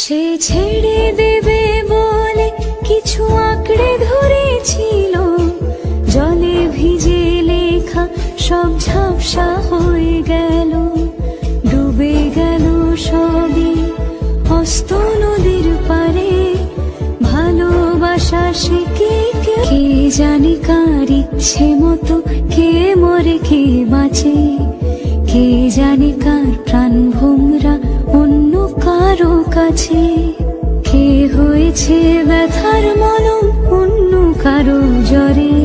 সে ছেড়ে দেবে বলে কিছু আঁকড়ে ধরেছিল। জলে ভিজে লেখা সব ঝাপসা হয়ে গেল। ডুবে গেল সবই হস্ত নদীর পারে। ভালোবাসা সে কে কে জানে কার ইচ্ছে মতো কে মরে কে বাঁচে। কে জানে কার প্রাণ ভোমরা? অন্য কারও কাছে কে হয়েছে ব্যথার মলম? অন্য কারও জ্বরে